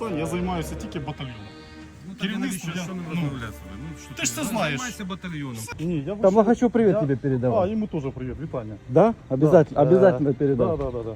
Та, Я займаюся тільки батальйоном. Ну так Керівництво навіщо я- що не ну, розмовляти? Ну, що ти ж це Ну, знаєш. Займайся батальйоном. Ні, я Там я хочу привет я- тебе А, передавать. йому теж привіт, вітання. Да? Обязательно, Да. обязательно передам. Да, да, да, да.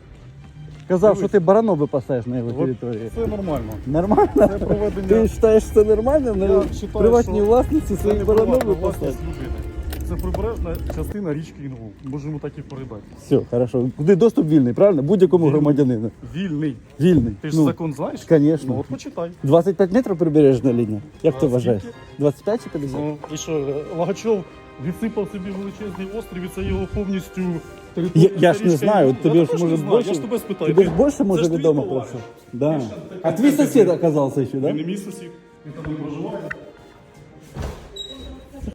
Дивись. що ти баранов випасаєш на його От території. Це нормально. Нормально? Це проведення. Ти вважаєш це нормально? На Я вважаю, приватній що власниці Це своїх не баранов приватна випасати? власність людини. Це прибережна частина річки Інгул. Можемо так і передати. Все, хорошо. Куди доступ вільний, правильно? Будь-якому Вільний. громадянину. Вільний. Вільний. Ти ж Ну, закон знаєш? Конечно. Ну от почитай. 25 метрів прибережна лінія. Як ти А вважаєш? скільки? 25 чи 50? Ну і що, Лагачов відсипав собі величезний острів, і це його повністю територія. Я, я ж не знаю, Інгул. тобі Я ж може знаю, більше. Я ж тебе спитаю. Тобі ж більше може відомо про це. Да. А твій сусід оказався ще, Він да? не мій сусід. Він там не проживає.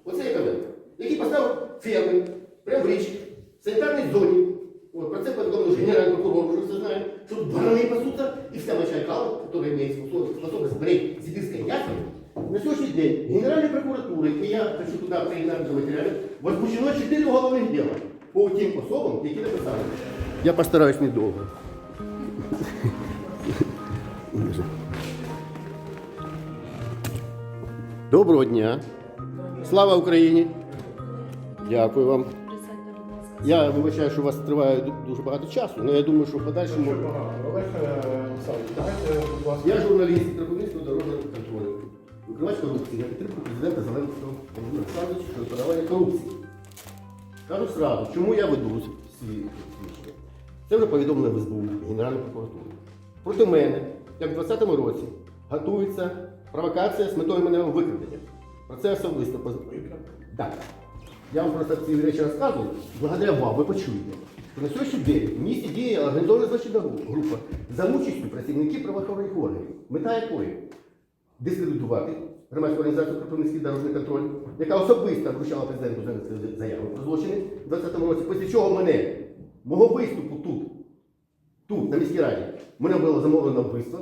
Оце економіка, який поставив ферми прямо в річці, в санітарній зоні. От, про це повідомив генеральний прокурор, вже все знає, що тут барани пасутся, і вся большая кала, которая имеет способность сбрить сибирской яхи, на сегодняшний день Генеральной прокуратуры, и я хочу туда приєднати до матеріалів, возбуждено 4 уголовних дела по тим особам, які написали. Я постараюсь недовго. Доброго дня. Слава Україні! Дякую вам. Я вибачаю, що у вас триває дуже багато часу, але я думаю, що в подальшому. Олег е, Олександрович, давайте, будь ласка. Я журналіст Трибунівського дорожнього контролю. Викривач корупції на підтримку президента Зеленського Володимира Олександровича щодо подавання корупції. Кажу сразу, чому я веду ці свідчення. Це вже повідомлено в СБУ, Генеральну прокуратуру. Проти мене, як в 2020 році, готується провокація з метою мене викрадення. Про це особисто поз... Так. Я вам просто ці речі розказую. Благодаря вам ви почуєте, на сьогоднішній день в місті діє організована злочинна група за участю працівників правоохоронних органів. Мета якої? Дискредитувати громадську організацію Кропивницький дорожній контроль, яка особисто вручала президенту заяву про злочини в 2020 році, після чого мене, мого виступу тут, тут, на міській раді, мене було замовлено вбивство.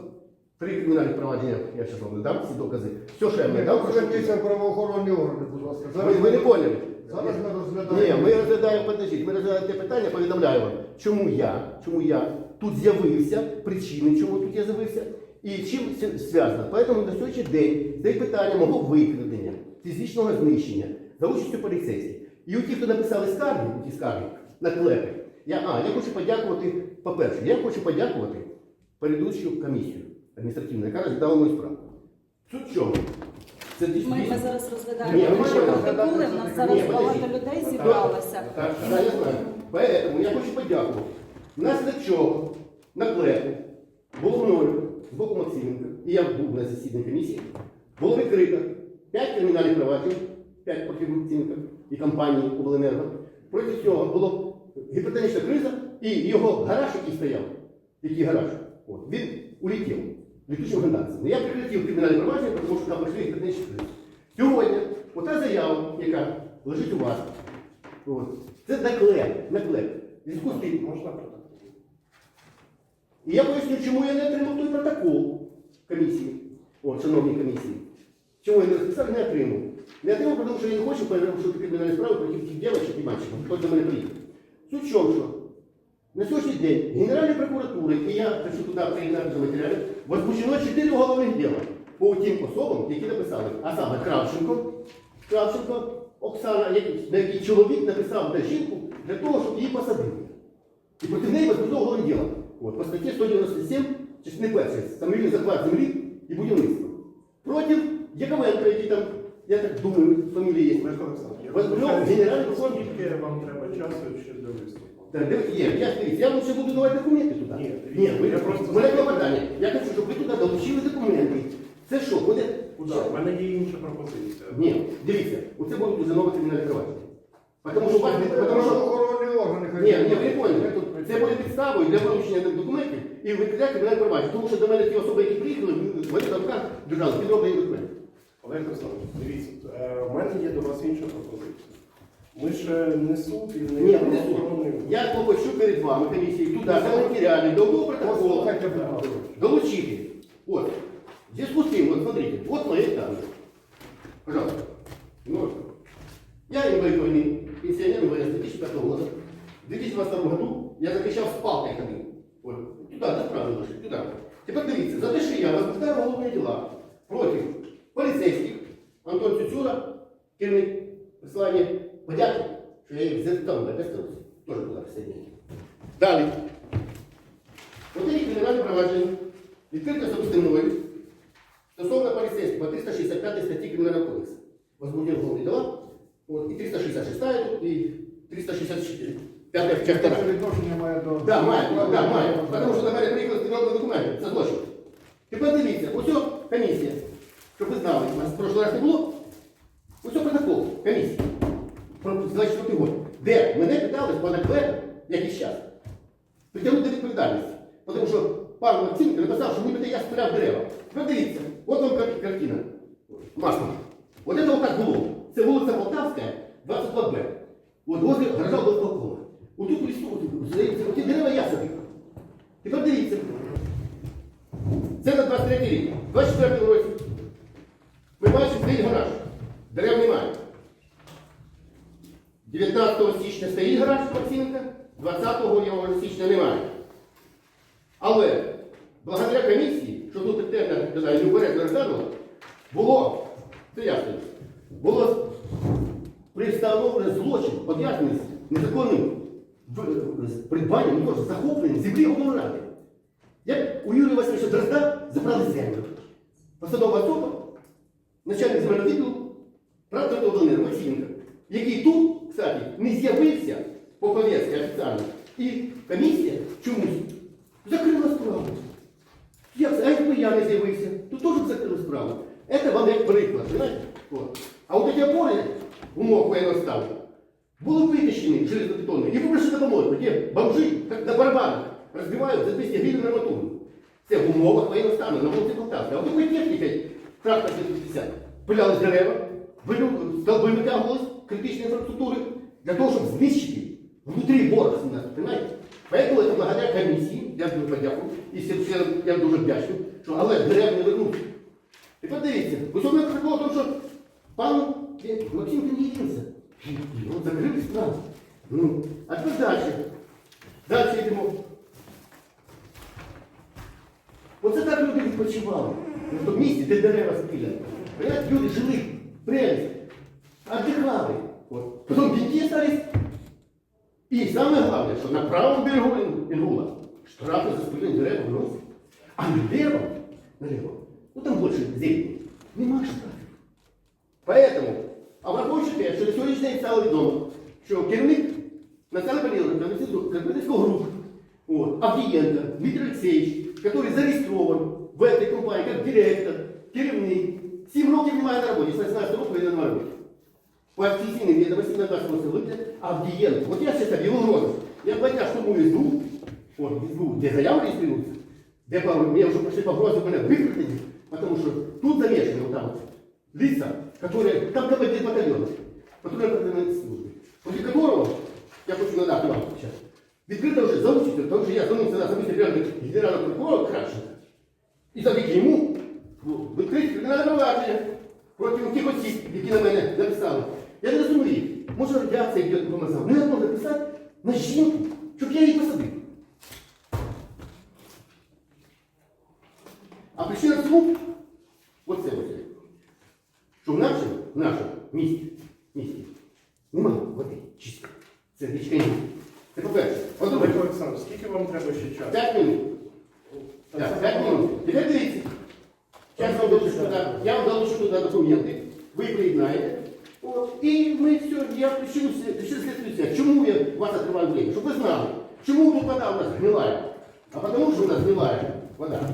Три кримінальних провадження, я зараз вам не дам ці докази. Все, що я не дав. Правоохоронні органи, будь ласка. Ви, ви не поняли? Зараз ми Ні, розглядаємо. ми розглядаємо, подождіть, ми розглядаємо те питання, повідомляю вам, чому я, чому я тут з'явився, причини, чому тут я з'явився, і чим це зв'язано. Тому на сьогоднішній день стоїть питання мого викрадення, фізичного знищення за участю поліцейських. І у ті, хто написали скарги, ті скарги, наклепи, я, а, я хочу подякувати, по-перше, я хочу подякувати передучу комісію адміністративну, яка розглядала мою справу. Суть чому? Це дійсно. Ми, ми зараз Ні, розглядаємо ви наші що, протоколи, в нас зараз Ні, багато подождіть. людей зібралося. Так, да, я знаю. Поэтому я хочу подякувати. Внаслідок чого наклепу було мною з боку Максименка, і я був на засіданні комісії, було відкрито 5 кримінальних проваджень, 5 проти Максименка і компанії Обленерго. Проти цього було гіпотетична криза і його гараж, який стояв, який гараж, от, він улетів літучим генерацію. Я прекратив кримінальне провадження, тому що там прийшли гіпотетичні кризи. Сьогодні ота заява, яка лежить у вас, от, це наклеп, наклеп. Зв'язку з тим, Можна протокол? і я поясню, чому я не отримав той протокол комісії, от, шановній комісії. Чому я не розписав, не отримав. Не отримав, тому що я не хочу перерушити кримінальні справи проти тих дівчат і мальчиків, хто до мене приїхав. Суть в чому, що на сьогоднішній день Генеральної прокуратури, і я хочу туди приєднати до матеріалів, возбуждено 4 уголовних дела по тим особам, які написали, а саме Кравченко, Кравченко Оксана, на який чоловік написав на жінку для того, щоб її посадили. І проти неї возбуждено уголовне діло. От, по статті 197, частини першої, самовільний захват землі і будівництво. Проти Яковенка, який там, я так думаю, фамілія є. Генеральний прокурор. Скільки вам треба часу ще до виступу? Так, є, я дивіться, я лучше буду давати документи туди. Ні, Ні, ви, я просто- у мене клопотання. Я хочу, щоб ви туди долучили документи. Це що, буде? Куди? У мене є інша пропозиція. Ні, дивіться, оце буде вже нове кримінальне провадження. Тому що, у вас- тому що Правоохоронні органи. Ні, ні, ви не поняли. Це буде підставою для вилучення документів і викриття кримінальне провадження. Тому що до мене ті особи, які приїхали, вони там руках держали підроблені документи. Олег Олександрович, дивіться, е, у мене є до вас інша пропозиція. Ми ж не суд і не Ні, не правоохоронний суд. Я клопочу перед вами комісії туди, за матеріалі, до одного протоколу. Послухайте, будь ласка. Долучили. Вот. В связи с тем, вот смотрите, вот мои данные. Пожалуйста. Ну, я инвалид войны, пенсионер МВС 2005 года. В 2022 году я закричал с палкой ходил. Вот. Туда, да, правда, лошадь, туда. Тепер дивіться, за те, що я возбуждаю головні діла проти поліцейських, Антон Цюцюра, керівник прислання, подяки, що я їх запитав на безпеці, теж була присутня. Далі. Є кримінальне провадження, відкрите особисто мною, стосовно поліцейських по 365 статті Кримінального кодексу. Возбудив головні діла, от, і 366 тут, і 365 частина. Це відношення має до... Да, має, да, має. Тому що на мене приїхали з документів. Це злочин. Тепер дивіться, ось комісія. Щоб ви знали, у нас в прошлий раз не було. Ось о протокол комісії. Про 24 год. Де мене питали по наклепу, якийсь час. Притягнути до відповідальності. Тому що пан Максимко написав, що нібито я спиляв дерева. Тепер дивіться, от вам картина. Масло. Вот это вот так було. Це вулиця Полтавська, 22Б. От возле гаража Болтовкова. Отут в лісу, оті дерева я собі. Тепер дивіться. Це на 23 рік. 24 році. Ми бачимо стоїть гараж. Дерев немає. 19 січня стоїть гараж Максименка, 20 його січня немає. Але благодаря комісії, що тут казали, неупередно розглянула, було, це ясно, було пристановлено злочин, пов'язаний з незаконним придбанням, не може, захопленням землі облради. ради. Як у Юрія Васильовича Дрозда забрали землю. Посадова особа, начальник земельного відділу, правда Максименко, який тут, кстати, не з'явився по пов'язці офіційно. І комісія чомусь закрила справу. Як це? А якби я не з'явився, то теж б закрили справу. Це вам як приклад, знаєте? От. А от ці опори умов воєнного стану були витащені железобетонні і вибрали на помойку, де бомжи, як на барабанах, розбивають за 200 гривень на арматуру. Це в умовах воєнного стану, на вулиці Полтавська. А от такої техніки, трактор 50, пиляли дерева, вилю- столби витягувались, Критичні інфраструктури, для того, щоб знищити внутрі ворога нас, понимаете? Поэтому это благодаря комісії, я дуже подякую, і всім я дуже вдячний, що але дерев не вернуть. Тепер дивіться, мене такого, тому що пан Максим єдинця. Його закрили справу. Ну, а тепер далі. Далі йдемо. Оце так люди відпочивали. В тому місці, де дерева спіляли. Люди жили, прелесть, отдыхали. Вот. Потом бенти остались. І саме головне, що на правому берегу Ін- Інгула штрафи за спилення дерева вносять. А налево, налево, ну там більше зелені, нема штрафів. Поэтому, а враховуючи те, що на сьогоднішній день стало відомо, що керівник національного Капітальського групи, вот, Авдієнко Дмитрий Олексійович, який зареєстрований в этой компанії як директор, керівник, 7 років немає на роботі, з 16 років він на роботі. По официальным ведомостям на 28 липня Авдієнко. Вот я сейчас объявил розыск. Я два дня штурмую СБУ, вот, СБУ, где заявы регистрируются, где по, мне уже пришли погрозы, меня выкрутили, потому что тут замешаны вот там вот лица, которые, там командир батальона, который определенной службы, после которого, я хочу надати вам сейчас, відкрито вже заучити, тому що я звернувся на особисто генерального прокурора Кравченка, і завдяки йому відкрити кримінальне провадження проти тих осіб, які на мене написали. Я не розумію, може радіація йде допомагав. Ну я можу написати на жінку, щоб я її посадив. А причина цьому оце ось. Що в нашому, в нашому місті, місті немає води чистої. Це річка ні. Це по-перше. По-друге, Олександр, скільки вам треба ще часу? 5 минут. Так, 5 минут. Теперь дивіться. Я вам залучу туда, я вам залучу туда документы, вы приєднаєте. От, і ми все, я все следствие. Чому я вас открываю время? Щоб ви знали, чому вода у нас гнилая? А потому что у нас гнилая вода.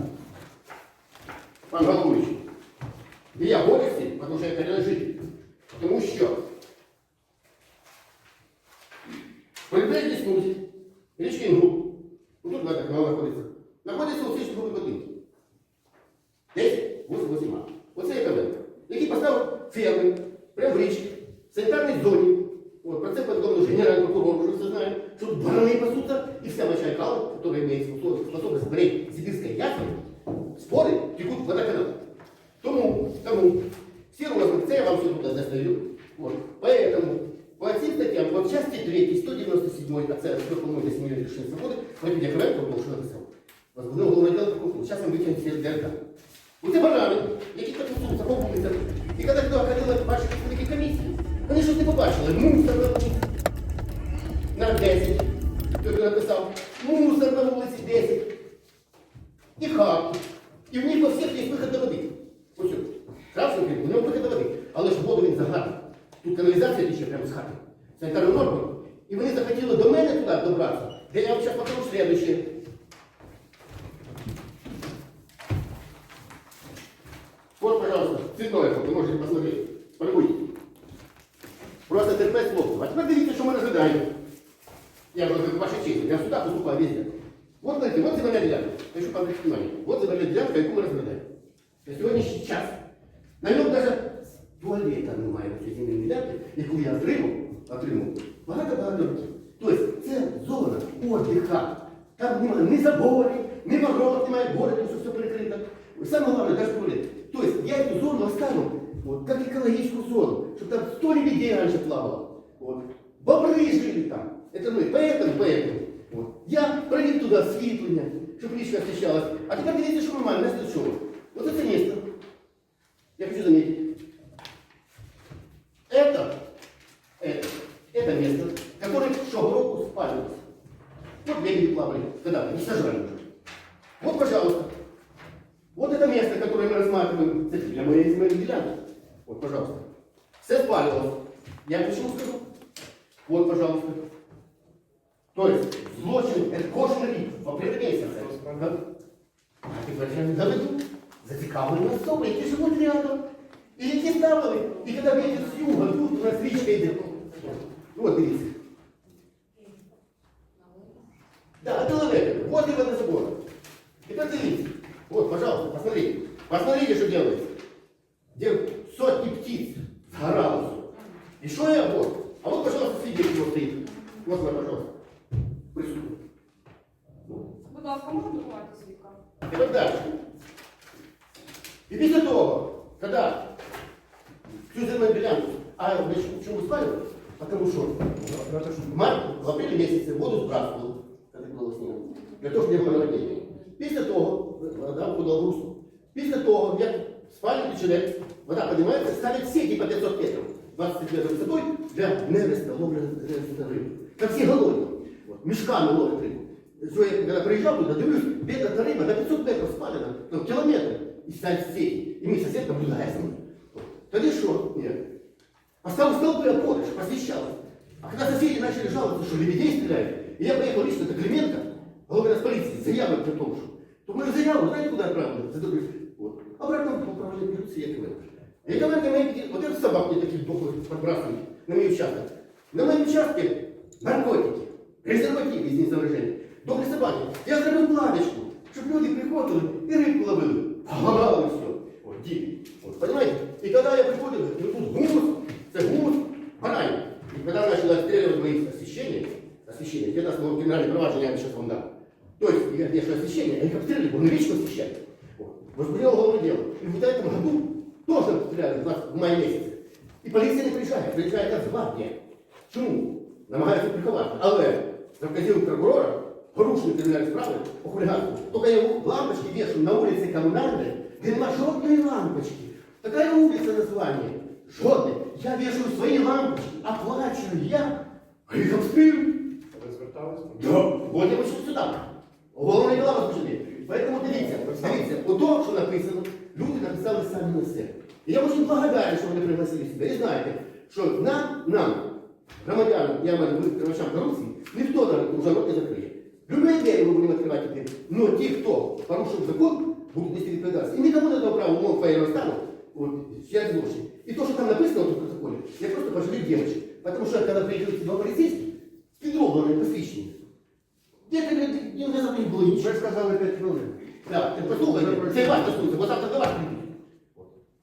Пан головуючий. І я гордості, тому що я корінний житель. Тому що поліцейський смузі, річки Інгу, ну тут вода канал знаходиться, знаходиться у сільській групі будинку. 10, 8, 8 а. Оце КВН, який поставив ферми прямо в річці, в санітарній зоні. От, про це повідомив вже генеральний прокурор, вже все знає, що тут барани пасутся, і вся большая кала, которая имеет способность сбрить сибирской язвы, спори текут в водоканал. Тому, тому, все розмыты, це я вам все тут достаю. Вот. Поэтому, по всем статьям, по части 3, 197 от 4 по-моему, 8 лишения свободы, Владимир Яковенко был, что написал. Возбудив головне діло прокуратури. Зараз ми витягнемо всі ДРК. Оце барани, які працюються по вулицям. І коли туди ходили ваші представники комісії, вони щось не побачили. Мусор на вулиці. На 10. Хто написав. Мусор на вулиці 10. І хату. І в них у всіх є вихід до води. Ось. Кравченко, у нього вихід до води. Але ж воду він загадав. Тут каналізація тече прямо з хати. Санітарну норму. І вони захотіли до мене туди добратися, де я вам зараз покажу. Вот, пожалуйста, цветное фото, можете посмотреть. Полюбуйтесь. Просто терпеть хлопців. А тепер дивіться, що ми розглядаємо. Я говорю, ваша честь, я сюди поступаю везде. Вот, смотрите, вот земельная делянка. Я еще обратите внимание. Вот земельная делянка, яку ми розглядаємо. На сьогоднішній час. На ньому навіть туалета немає на цій земельній ділянці, яку я отримав, отримав багато-багато років. Тобто це зона отдиха. Там немає ні заборів, ні ворот, немає городів, що все перекрито. Саме головне, навіть туалет. Тобто я цю зону оставив, вот, как экологическую зону, чтобы там сто лебедей раньше плавало. Вот. Бобры жили там. Это мы, поэтому, поэтому. Вот. Я провел туда освітлення, чтобы речка освещалась. А теперь дивіться, що ми маємо, знаєте, що? Вот это место. Я хочу заметить. Это, это, это место, которое шагроку спалилось. Вот лебеди плавали, когда не сажали уже. Вот, пожалуйста. Вот это место, которое мы рассматриваем, это для моей земельной делянки. Вот, пожалуйста. Все спалилось. Я почему скажу? Вот, пожалуйста. То есть, злочин, это кожен рік, в апреле месяце. А тепер я не доведу. Зацікавлені особи, які живуть рядом. І які ставили, і коли ветер з юга, тут у нас річка йде. Вот, дивіться. Да, это лавека. Вот и водозабор. Теперь дивіться. Вот, пожалуйста, посмотрите. Посмотрите, что делается. Где сотни птиц сгорало все. И что я вот? А вот, пожалуйста, свидетель вот стоит. Вот, вот, пожалуйста. Присутствует. Будь ласка, можна друкувати свідка? Тепер далі. І після того, коли цю земельну ділянку, а значить, чому спалювали? Потому що в марті, в апрелі місяці воду збрасували, коли було снігом, для того, щоб не було наведення. Після того, вода входила в русло. Після того, як спалюють человек, вода піднімається, ставлять сети по 500 метрів, 20 метрів висотою для нереста, ловля риби. Как всі голодні. От, Мішками ловлять рибу. Що я коли приїжджав туди, дивлюсь, бідна риба на 500 метрів спалена, там кілометр, і ставить сети. І мій сусід наблюдає за мною. От. Тоді що? Ні. Поставил столбы опоры, чтобы освещалось. А когда соседи начали жаловаться, что лебедей стреляют, и я поехал лично до Клименко, главный полиции, с заявой о том, что, то мы же заяву, знаете, куда отправили? За другой- Вот. Обратно в управление милиции я Клименко. И Клименко мои, пяти- вот этот собак мне таких дохлых подбрасывают на мой участок. На моем участке наркотики, презервативы из незаражения, дохлые собаки. Я сделал планочку, чтобы люди приходили и рыбку ловили. Полагало все. Вот, диви. Вот, понимаете? И когда я приходил, говорю, тут гумус, это гумус, баранин. И когда начали отстреливать мои освещения, освещение, где нас было генеральное проваджение, я сейчас вам дам. То есть, я вешаю освещение, они как стреляли, он лично освещает. Вот. Возбудил уголовное дело. И в этом году тоже стреляли в, нас в мае месяце. І поліція не приїжджає, приїжджає Нацгвардія. Чому? Намагаються приховати. Але за вказівкою прокурора порушені кримінальні справи по хуліганству. Тільки я лампочки вішаю на вулиці Комунальної, де нема жодної лампочки. Така вулиця названня. Жодної. Я вішаю свої лампочки, оплачую я. А їх обстрілюють. Ви звертались? Да, вот я вийшов сюди. Головне діла возбуждені. Поэтому дивіться, дивіться, ото, що написано, люди написали самі на себе. І я дуже благодарен, що вони пригласили себе. І знаєте, що нам, нам, громадянам, я маю викривачам корупції, ніхто нам уже рот не закриє. Любые двері ми будемо відкривати тепер. Но ті, хто порушив закон, будуть нести відповідальність. І нікому не дав права умов фаєру стану, вот, сейчас злочин. И то, что там написано в этом протоколе, я просто пожалею девочек. Потому что когда приехали два полицейских, підроблене посвідчення. Ти не назад не було нічого. Ви сказали 5 хвилин. Так, ти послухайте, це вас стосується, бо завтра до вас прийдуть.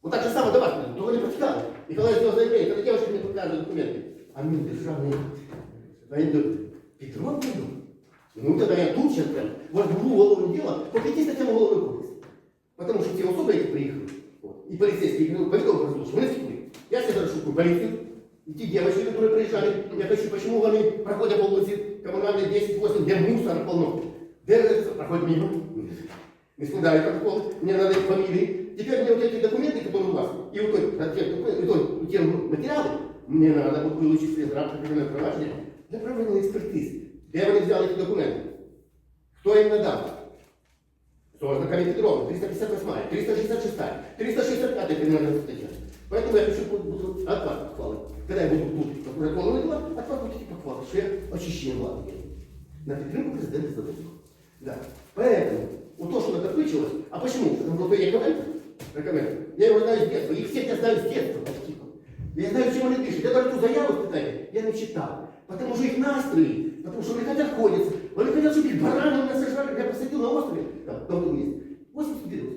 Вот так же само до вас прийдуть, того не протікали. І коли я зробив заявлення, коли дівчинка мені показує документи, а мені державний воєнний Петров прийду. Ну, тогда я тут сейчас прям возьму голову дела по пяти статьям уголовного кодекса. Потому что те особи, які приїхали, и полицейские, и ну, повідомили про злочин, вони втекли. Я всегда шукаю полицию, и те девочки, которые приезжали, я хочу, почему они проходят по улице коммунальной 10-8, где мусора полно. Держится, проходит мимо. Не складывает протокол. Мне надо их фамилии. Теперь мне вот эти документы, которые у вас, и вот документов, и и те материалы, мне надо будет получить след рамках криминального провадження для проведення експертизи. Де вони взяли ці документи? Хто їм надав? Сложно комментировано. 358, 366, 365 криминальная статья. Поэтому я хочу буду, от вас похвалы. Когда я буду тут по протоколу не дела, от вас будете похвалы, что я очищение делаю. На підтримку президента Зеленского. Да. Поэтому, вот то, что накопичилось, а почему? Потому что я комментарий, рекомендую. Я его знаю с детства, их всех я знаю с детства почти. Я знаю, чем они дышат. Я даже ту заяву, питання, я не читав. Потому что их настрої, потому что они хотят ходиться. Они хотят, чтобы их бараны меня сожрали. Я посадил на острове, там, там месяц, 80 берез.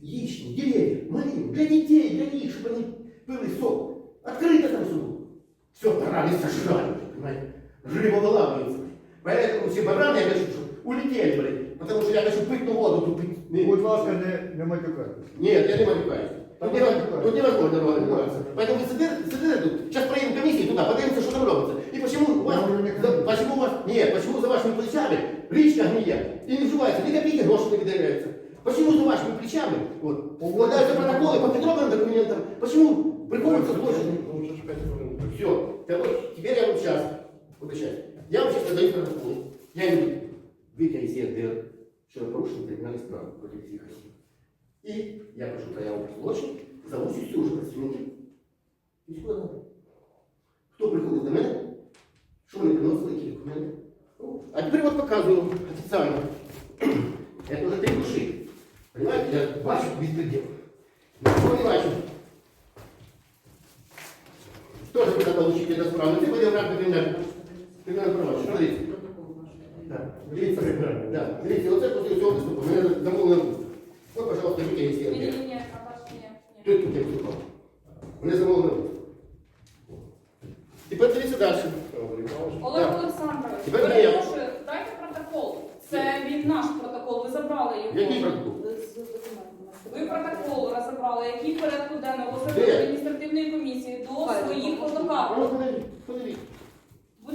Яични, деревья, малину, для детей, для них, чтобы они пили сок. Открыто там все было. Все, бараны сожрали, понимаете. Жили вылавливаются. Поэтому все бараны, я хочу, чтобы улетели, блин. Потому что я хочу питную воду тут пить. Не- Будь ласка, не, не матюкайтесь. нет, я не матюкаюсь. Тут, Так нево- матюкаюсь. тут невозможно матюкаться. Поэтому вы сидите, сидите тут. Сейчас проедем комиссию туда, подивимся, что там робится. И почему у вас, Я говорю, не за, ходить. почему у вас, нет, почему за вашими плечами речка гниет и не вживается, ни копейки гроши не выделяется. Почему за вашими плечами вот, укладываются протоколы по подробным документам? Почему приходится злочин? Лучше ж п'ять хвилин. Все, теперь я вот сейчас, вот сейчас, я вам сейчас задаю протокол. Я иду, витя из ЕРДР, что я порушил криминальную справу против всех осіб. И я прошу заяву про злочин за участю уже працівників. Міської ради. Хто приходив до мене? Що вони приносили, які документи? Ну, А теперь вот показываю официально. Это уже три души. Понимаете, я бачу беспредел. Ничего не бачу. Тоже когда получите эту справу. Ты пойдем как криминальный. Криминальный право. Смотрите. Да. Дивіться, да. Дивіться, оце після цього виступу. Мене замовили на виступ. От, пожалуйста, Вітя є Ні, ні, сіянка. ні, Наташ, ні, ні. Тут тут я виступав. Мене замовили на виступ. Тепер дивіться далі. Олег Так. Олександрович, Тепер я. перепрошую, дайте протокол. Це він наш протокол, ви забрали його. Який протокол?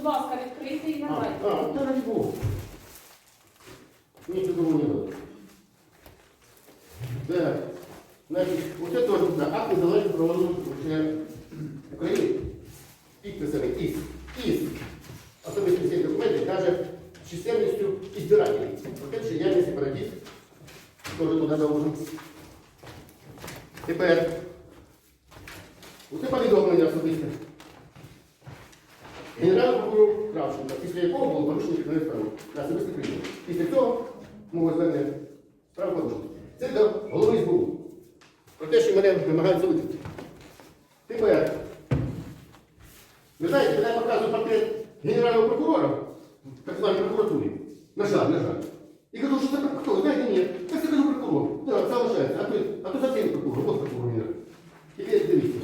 Будь ласка, відкрийте і надайте. а, та раді Богу. Ні, чудово не було. Так, значить, оце теж акт незалежного правового вручення України. Підписаний із, із особисті всі документи, навіть чисельністю ізбирателів. По-перше, я не сепаратист, теж туди заложу. Тепер, оце повідомлення особисте. Генерал прокурор Кравченка, після якого було порушено кримінальну справу на особисте крім. Після цього мова звернення справа порушена. Це до голови СБУ. Про те, що мене вимагають залишити. Тепер, ви знаєте, коли я показую портрет генерального прокурора, так званій прокуратурі, на жаль, на жаль. І кажу, що це хто? Знаєте, ні. Так це кажу прокурор. Да, залишається. А то, а то зовсім прокурор, от прокурор генерал. Тепер дивіться.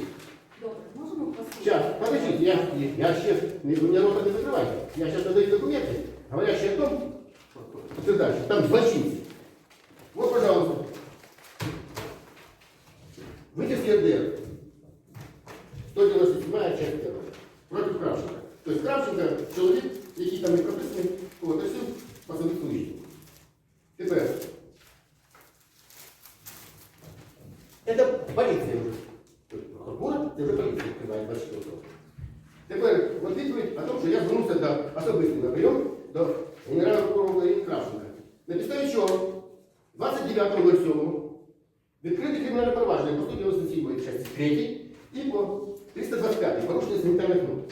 я, я сейчас, не, вы меня рот не закрывайте. Я сейчас надаю документы, говорящие о том, подтверждаю, что там злочинцы. Вот, пожалуйста. Вытяжки РДР. 197 часть первая. Против Кравченка. То есть Кравченко чоловік, який там не прописаний, от, ось він посадив лишню. Тепер. Это полиция уже. Прокуратура, це вже поліція відкриває 24 року. Тепер от відповідь о тому, що я звернувся до особисто на прийом до генерального прокурора України Кравченка. На підставі чого 29.07 відкрите кримінальне провадження по 197 частини 3 і по 325 порушення санітарних норм.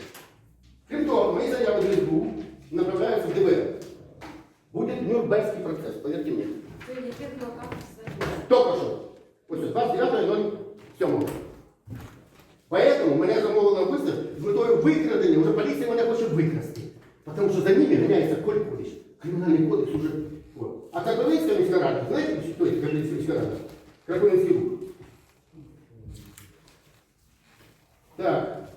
Крім того, мої заяви до СБУ направляються в ДБР. Буде Нюрнберзький процес, повірте мені. Яке адвокат? Ось 29.07. Поэтому мене замовили на висад з метою викрадення. Уже поліція мене хоче викрасти. Тому що за ними ганяється Коль Коліч. Кримінальний кодекс уже. Вот. А Карповицька міська рада, знаєте, хто це Карповицька міська рада? Карповицький рух. Так.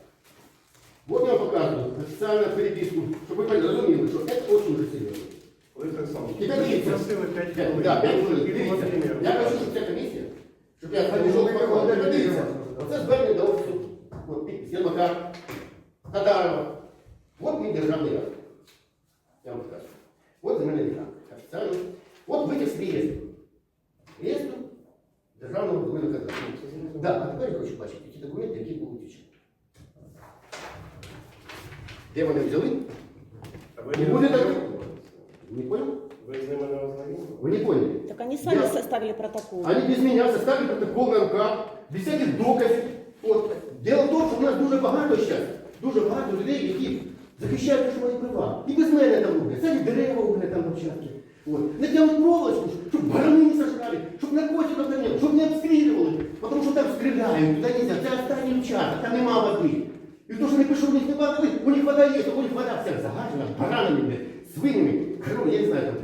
Вот я вам показываю официальную переписку, чтобы вы разумели, что это очень уже серьезно. Олег Олександрович, Тебя ви дивіться. просили 5 Да, хвилин. да, п'ять хвилин. Від Дивіться, Володимира. я хочу, щоб ця комісія, щоб я Та пішов ні, по Володимир ходу. Дивіться, Володимирович. оце звернення до офісу, от підпис Єрмака, Тадарова. От мій державний акт. Я вам скажу. От земельний акт. Ставлю. От витяг з реєстру. Реєстру державного земельного кадастру. Да, а тепер я хочу бачити ті документи, які були утічені. Де вони взяли? А ви Не не буде так. ознайомилися? Не понял? Ви з ними не ознайомилися? Вы не поняли? Так они сами Я- составили протокол. Они без меня составили протокол на руках, без всяких доказів. От. Дело в тому, що в нас дуже багато зараз, дуже багато людей, які захищають свої права. І без мене там роблять, самі дерева у мене там на участки. От. Не проволочку, щоб барани не сожрали, щоб наркотиків не було, щоб не обстрілювали, тому що там стріляють, туди нельзя, це останні участок, там нема води. І то, що не пишу, у них нема води, у них вода є, а у них вода вся загажена, баранами, свинями, коровами, я не знаю там.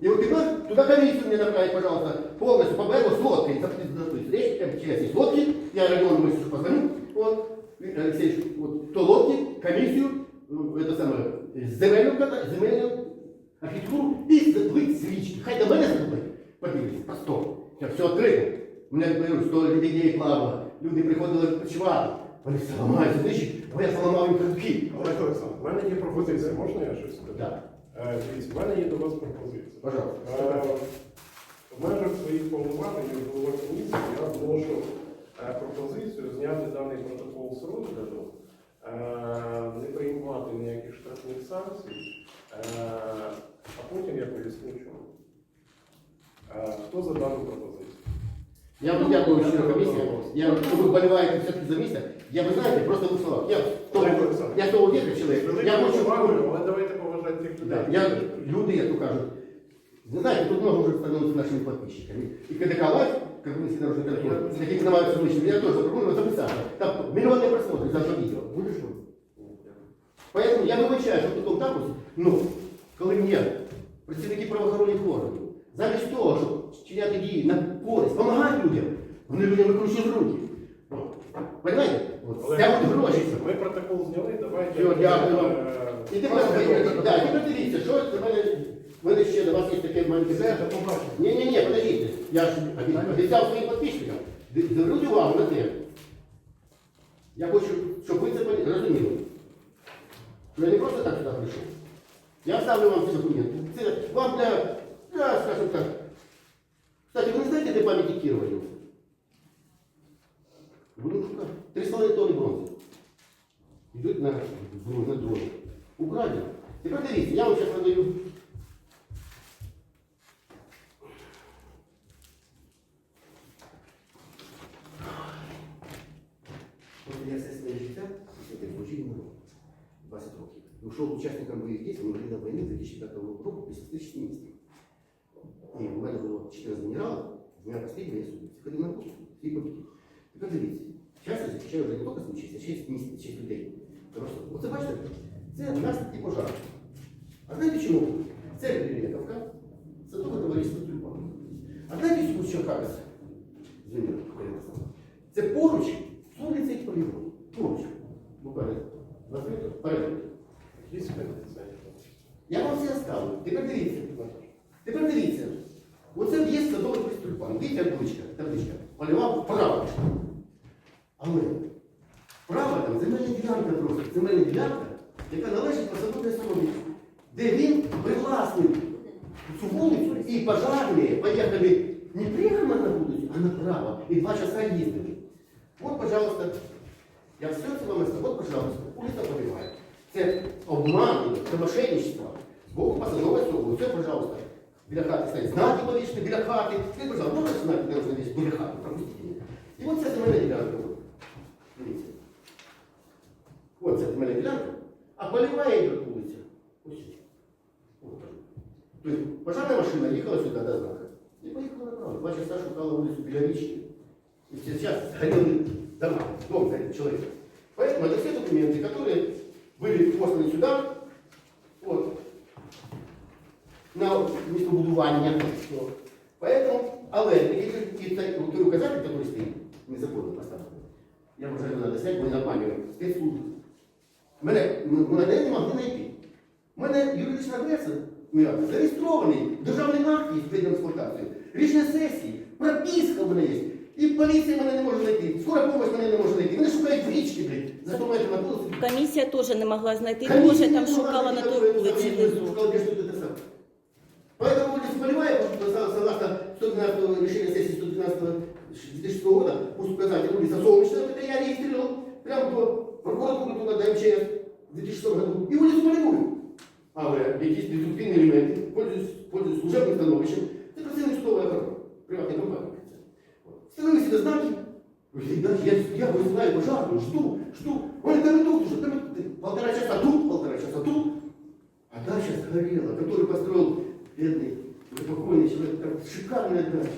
И вот теперь туда комиссию мне направить, пожалуйста, полностью по БЭБу с лодкой. Речь МЧС есть лодки, я мыслю позвоню, вот, Виктор Алексеевич, вот, то лодки, комиссию, э, это самое, земельную, ката- земельную архітектуру і заплить свічки. Хай до мене заплить, подивіться, по 100. Я все відкрито. У мене, говорю, 100 людей плавало, люди приходили відпочивати. Вони все ламають, знищують, бо я поламав їм круки. Олег Олександрович, в мене є пропозиція, можна я щось скажу? Так, Е, Дивіться, в мене є до вас пропозиція. пожалуйста. Е, В межах своїх повноважень як голова комісії я вношу е, пропозицію зняти даний протокол з розгляду, е, не приймати ніяких штрафних санкцій, е, а потім я поясню чому. Е, Хто за дану пропозицію? Я вам дякую щиро комісія. Я що ви вболіваєте все-таки за місце. Я ви знаєте, просто в словах. Я Олег Олександрович, я того віку чоловік. Я хочу повагою, але давайте поважати тих людей. Да, я, люди, як то кажуть, вы знаете, тут много уже становится нашими подписчиками. И КДК Лайф, как вы всегда уже контроль, с каких занимаются лично, я тоже попробую записать. Там миллионные просмотры за одно видео. Будешь что? Поэтому я вибачаю, що в такому такусі, ну, коли мені працівники правоохоронних органів, замість того, щоб вчиняти дії на користь, допомагати людям, вони людям викручують руки. Понимаете? От, Олег стягнуть гроші. Олександрович, Ми протокол зняли, давайте. Все, дякую вам. е, І тепер, да, і тепер дивіться, що це в мене, в мене ще до вас є таке маленьке побачення. ні, ні, ні, подождите. Я ж обі- обіцяв своїм підписчикам. Зверніть увагу на те. Я хочу, щоб ви це розуміли. Що я не просто так сюди прийшов. Я ставлю вам ці документи. Це вам для, для, скажімо так. Кстати, ви не знаєте, де пам'яті Кирова є? Будемо шукати. Три половиною тонни бронзи. Йдуть на, на дрони. Украдено. Тепер дивіться, я вам зараз надаю От я все своє життя, це служив на 20 років. Ушов учасником бойових дій, ми на війни 2005 року після стичних міст. І у мене було 14 генералів, у мене останній я судився. Ходив на курс, всі побіги. Тепер дивіться, зараз я захищаю вже не тільки случаїв, а 6 місць, 6 людей. Просто, оце бачите, це наслідки пожару. А знаєте чому? Це Рілетовка, садове товариство Тюльпан. А знаєте, чому що кажеться? Звільнено, Це поруч з вулиці полігон. Поруч. Буквально. Два метри. Порядок. Є спиниться. Я вам все оставлю. Тепер дивіться. Тепер дивіться. Оце в'їзд садовий тюльпан. Дивіться табличка, табличка. Полював вправо. Але вправо там земельна ділянка просто. Земельна ділянка, яка належить посадовій особі. Де він привласнив цю вулицю і пожарні поїхали не прямо на вулицю, а направо. І два часа їздили. Вот, пожалуйста, я все це вам розкажу. Вот, пожалуйста, улиця Полівай. Це обман, це мошенничество. З боку посадової особи. Все, пожалуйста. Біля хати стоять знаки повішені, біля хати. Скажіть, пожалуйста, можна знаки, де можна десь біля хати? Пропустіть мене. І от це земельна ділянка. от. Дивіться. От це земельна ділянка. А поліває йде вулиця. Ось. От. Тобто пожарна машина їхала сюди до знака. І поїхала направо. Два часа шукала вулицю біля річки. И сейчас горели дома, дом горит человек. Поэтому это все документы, которые были посланы сюда, вот, на містобудування. Вот. Поэтому, але і, і, той- той указатель, который стоит, незаконно поставлений, я вважаю, його треба зняти, бо не обманює спецслужби. Мене, м- мене не могли знайти. У мене юридична адреса моя зареєстрований, державний акт є з видом експлуатації, рішення сесії, прописка в мене є. І поліція мене не може знайти, скора помощь мене не може знайти. Мене шукають в річці, блядь, за 100 метрів на вулиці. Комісія теж не могла знайти, Комісія теж не там могла шукала на знайти, той коли вулиці я внизу. шукала, де ж тут це саме. Поэтому вулицю 112 решения сессии 112 2006 года, пусть указатель улица Солнечная, это я регистрировал прямо до прокуратуры туда, до МЧС в 2006 году. І вулицю Полевую. Але якісь деструктивні елементи, пользуюсь, пользуюсь служебним становищем, це працівник Себе знаки, я, я вызываю пожарную, жду, жду. Он там тут уже, там полтора часа тут, полтора часа тут. А дача сгорела, которую построил бедный, покойный человек, там шикарная дача,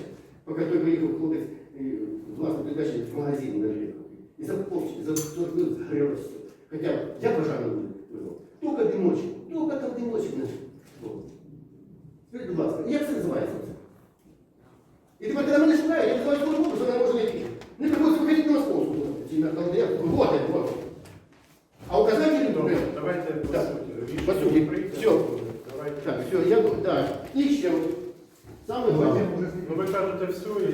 по которой приехал хлопец и властной передачи в магазин на. И за полчаса, за 40 минут сгорело все. Хотя я пожарную вызвал. Только дымочек, только там дымочек наш. Вот. Будь ласка, як це називається? І тепер, коли мене шукає, я називаю свою групу, що вона може знайти. Не приходиться виходити на московську. Чи на вот, это, вот. А указатели, Добре, например, давайте по Так. суті. По Рішення суті. прийняте. Всьо. Давайте. так, все, я думаю, да. І ще, саме головне. Ну ви кажете все і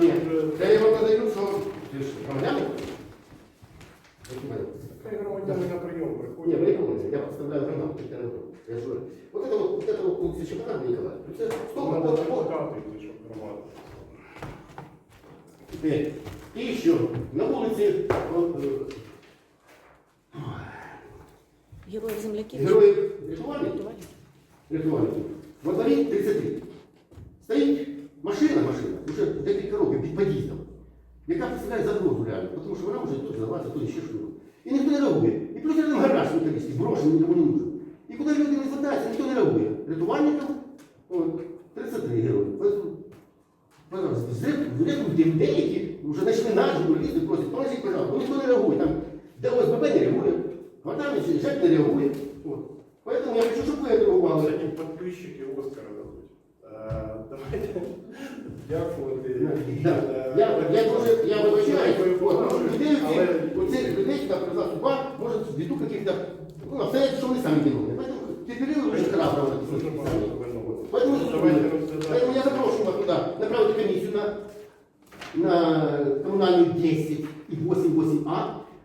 Ні, вже Я йому надаю, що ти ж громадянин? хай громадяни на прийом Не, приходять. вы не помните, я представляю гранату, я не помню. Я же говорю, вот это вот, вот это вот пункт Чемпионата Николая. Это столько, Надо вот, вот. адвокати йти, щоб громада. Теперь, и еще, на улице, вот, э, Героїв земляків. героев рятувальников, Рятувальників. рятувальников, во дворе 33. Стоит машина, машина, уже декілька років під під'їздом, яка представляє загрозу реально, тому що вона може тут взорватися, тут ще щось. І ніхто не реагує. І плюс рядом гараж металістський, брошений, нікому не нужен. І куди люди не звертаються, ніхто не реагує. Рятувальникам, от, 33 герої. Поэтому, Пожалуйста, зрекуйте людей, які вже знайшли наш журналісти, просять, поможіть, пожалуйста, ніхто не реагує. Там, де ОСББ не реагує, квартальний ЖЕК не реагує. От. Поэтому я хочу, щоб ви реагували. Сьогодні підписчики Оскара дадуть. Е, Давайте дякувати. Да. Е, Я, я дуже, я вибачаю, Дякую, от, поважаю. людей, Але оцих людей, сюди привезла судьба, може, ввиду каких-то, ну, обстоятельств, що вони самі виновні. Поэтому теперь дуже храбро дуже написано. багато винного. Поэтому, Давайте поэтому розглядати. я запрошую вас туда, направить комиссию на, на коммунальную 10 и 8-8А.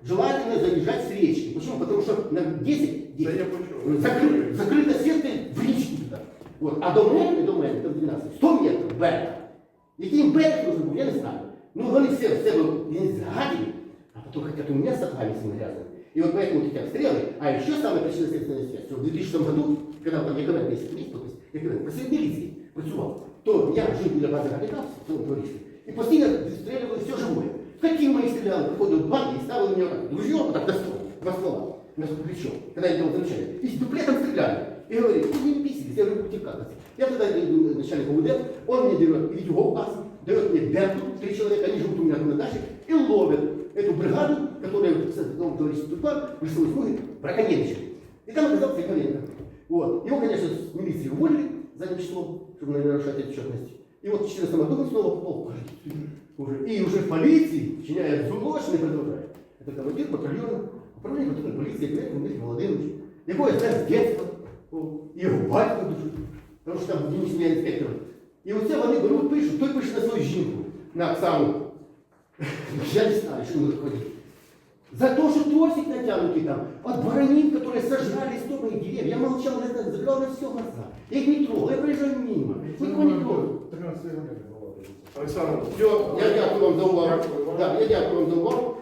Желательно заезжать с речки. Почему? Потому что на 10, 10 Це я почув. закры, закрыта сетка в річку туда. Вот. А до мене, до мене, там 12, 100 метрів берег. Який їм берег нужен був, я не знаю. Ну, вони все в себе не згадили, а потом хотят у меня с сапами всеми грязными. И вот поэтому вот эти обстрелы, а еще самая причина следственная связь, что в 2006 году, когда там Яковен месяц місяць, тобто Яковен, працівник міліції працював, то я жив біля бази капіталів, в тому товаристві, і постійно відстрілювали все живое. Каким мы их стреляли, приходили в банк и ставили мне ружье вот так на стол, два ствола, на плечо, когда я делал замечание. И с дуплетом стреляли. И говорит, ну не писались, я говорю, будьте как Я тогда иду начальник УВД, он мне берет Витюгов ас, дает мне Беркут, три человека, они живут у меня на даче, и ловят эту бригаду, которая в новом товариществе Тупак, в лесовой смуге, браконьерничали. И там оказался Яковенко. Вот. Его, конечно, с милиции уволили задним числом, чтобы не нарушать отчетность. И вот в 14 году он снова попал в полицию. Уже. И уже в полиции, вчиняя злочин, продолжает. Это командир батальона, управління патрульної поліції, Клейко Дмитрий Володимирович, якого я знаю з дитинства, О, і його батько дуже, тому що там він сім'я інспектор. І оце вони беруть, пишуть, той пише на свою жінку, на Оксану. Я не знаю, що вони ходять. За то, что тросик натянутый там, от баранин, которые сожрали сто моих деревьев. Я молчал, на это, закрыл на все глаза. Я их не трогал, я проезжаю мимо. Никого не трогал. 13 години була. Олександр, Все, я дякую вам за увагу. Дякую вам. Да, я дякую вам за увагу.